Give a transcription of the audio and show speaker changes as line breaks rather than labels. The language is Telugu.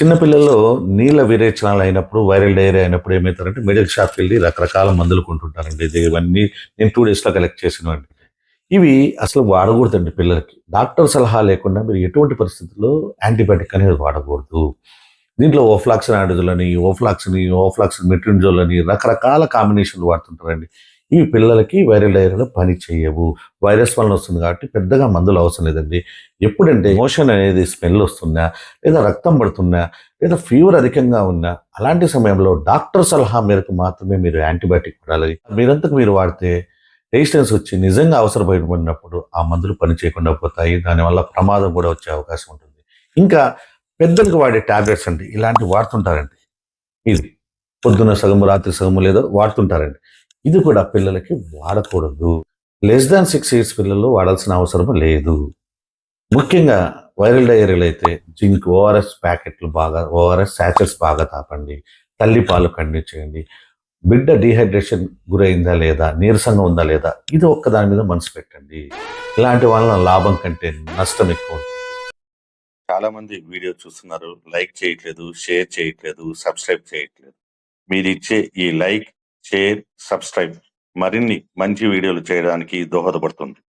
చిన్నపిల్లల్లో నీళ్ళ విరేచనాలు అయినప్పుడు వైరల్ డైరియా అయినప్పుడు ఏమవుతారంటే మెడికల్ షాప్కి వెళ్ళి రకరకాల మందులు కొంటుంటారండి. ఇవన్నీ నేను టూ డేస్లో కలెక్ట్ చేసినవండి. ఇవి అసలు వాడకూడదండి పిల్లలకి. డాక్టర్ సలహా లేకుండా మీరు ఎటువంటి పరిస్థితుల్లో యాంటీబయాటిక్ అనేది వాడకూడదు. దీంట్లో ఓఫ్లాక్సిన్ ఆడజుల్ అని ఓఫ్లాక్సిన్ ఓఫ్లాక్సిన్ మెట్రిన్జోల్ అని రకరకాల కాంబినేషన్లు వాడుతుంటారండి. ఇవి పిల్లలకి వైరల్ డైరియాలో పని చేయవు వైరస్ వలన వస్తుంది కాబట్టి పెద్దగా మందులు అవసరం లేదండి. ఎప్పుడంటే మోషన్ అనేది స్మెల్ వస్తున్నా లేదా రక్తం పడుతున్నా లేదా ఫీవర్ అధికంగా ఉన్నా అలాంటి సమయంలో డాక్టర్ సలహా మేరకు మాత్రమే మీరు యాంటీబయాటిక్ వాడాలి. మీరంతకు మీరు వాడితే రెసిస్టెన్స్ వచ్చి నిజంగా అవసరపడినప్పుడు ఆ మందులు పని చేయకుండా పోతాయి. దానివల్ల ప్రమాదం కూడా వచ్చే అవకాశం ఉంటుంది. ఇంకా పెద్దలకు వాడే టాబ్లెట్స్ అండి. ఇలాంటివి వాడుతుంటారండి. ఇది పొద్దున్న సగము రాత్రి సగము లేదో వాడుతుంటారండి. ఇది కూడా పిల్లలకి వాడకూడదు. లెస్ దాన్ సిక్స్ ఇయర్స్ పిల్లలు వాడాల్సిన అవసరం లేదు. ముఖ్యంగా వైరల్ డైరీలు అయితే జింక్ ఓఆర్ఎస్ ప్యాకెట్లు బాగా ఓఆర్ఎస్ శాచెస్ బాగా తాపండి. తల్లి పాలు కండి చేయండి. బిడ్డ డీహైడ్రేషన్ గురైందా లేదా నీరసంగా ఉందా లేదా ఇది ఒక్క దాని మీద మనసు పెట్టండి. ఇలాంటి వలన లాభం కంటే నష్టం ఎక్కువ ఉంటుంది.
చాలా మంది వీడియో చూస్తున్నారు. లైక్ చేయట్లేదు షేర్ చేయట్లేదు సబ్స్క్రైబ్ చేయట్లేదు. మీరు ఇచ్చే ఈ లైక్ షేర్ సబ్స్క్రైబ్ మరిన్ని మంచి వీడియోలు చేయడానికి దోహదపడుతుంది.